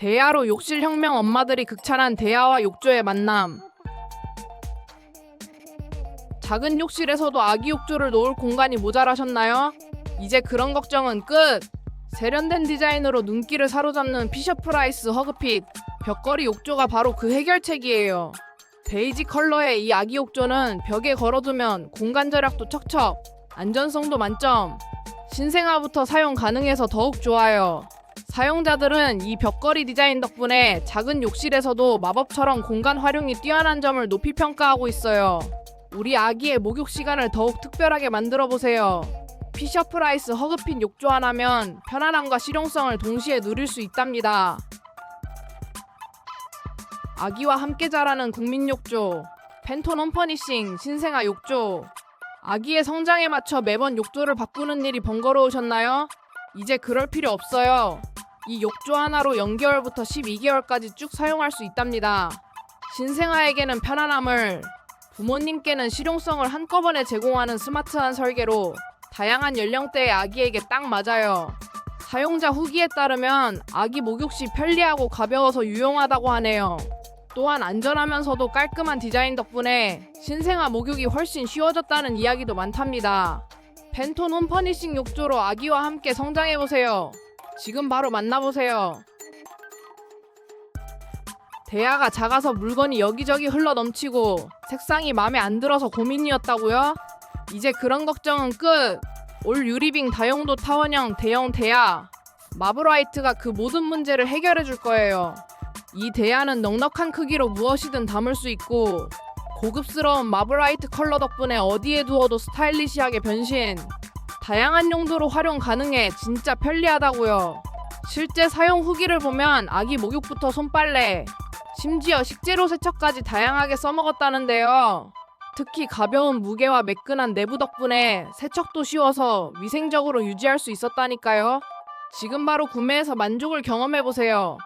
대야로 욕실 혁명 엄마들이 극찬한 대야와 욕조의 만남. 작은 욕실에서도 아기 욕조를 놓을 공간이 모자라셨나요? 이제 그런 걱정은 끝! 세련된 디자인으로 눈길을 사로잡는 피셔프라이스 허그핏 벽걸이 욕조가 바로 그 해결책이에요. 베이지 컬러의 이 아기 욕조는 벽에 걸어두면 공간 절약도 척척, 안전성도 만점, 신생아부터 사용 가능해서 더욱 좋아요. 사용자들은 이 벽걸이 디자인 덕분에 작은 욕실에서도 마법처럼 공간 활용이 뛰어난 점을 높이 평가하고 있어요. 우리 아기의 목욕 시간을 더욱 특별하게 만들어 보세요. 피셔프라이스 허그핏 욕조 하나면 편안함과 실용성을 동시에 누릴 수 있답니다. 아기와 함께 자라는 국민 욕조, 펜톤 홈퍼니싱 신생아 욕조. 아기의 성장에 맞춰 매번 욕조를 바꾸는 일이 번거로우셨나요? 이제 그럴 필요 없어요. 이 욕조 하나로 0개월부터 12개월까지 쭉 사용할 수 있답니다. 신생아에게는 편안함을, 부모님께는 실용성을 한꺼번에 제공하는 스마트한 설계로 다양한 연령대의 아기에게 딱 맞아요. 사용자 후기에 따르면 아기 목욕 시 편리하고 가벼워서 유용하다고 하네요. 또한 안전하면서도 깔끔한 디자인 덕분에 신생아 목욕이 훨씬 쉬워졌다는 이야기도 많답니다. 펜톤 홈퍼니싱 욕조로 아기와 함께 성장해보세요. 지금 바로 만나보세요. 대야가 작아서 물건이 여기저기 흘러 넘치고 색상이 마음에 안 들어서 고민이었다고요? 이제 그런 걱정은 끝! 올 유리빙 다용도 타원형 대형 대야 마블화이트가 그 모든 문제를 해결해 줄 거예요. 이 대야는 넉넉한 크기로 무엇이든 담을 수 있고 고급스러운 마블화이트 컬러 덕분에 어디에 두어도 스타일리시하게 변신. 다양한 용도로 활용 가능해 진짜 편리하다고요. 실제 사용 후기를 보면 아기 목욕부터 손빨래, 심지어 식재료 세척까지 다양하게 써먹었다는데요. 특히 가벼운 무게와 매끈한 내부 덕분에 세척도 쉬워서 위생적으로 유지할 수 있었다니까요. 지금 바로 구매해서 만족을 경험해보세요.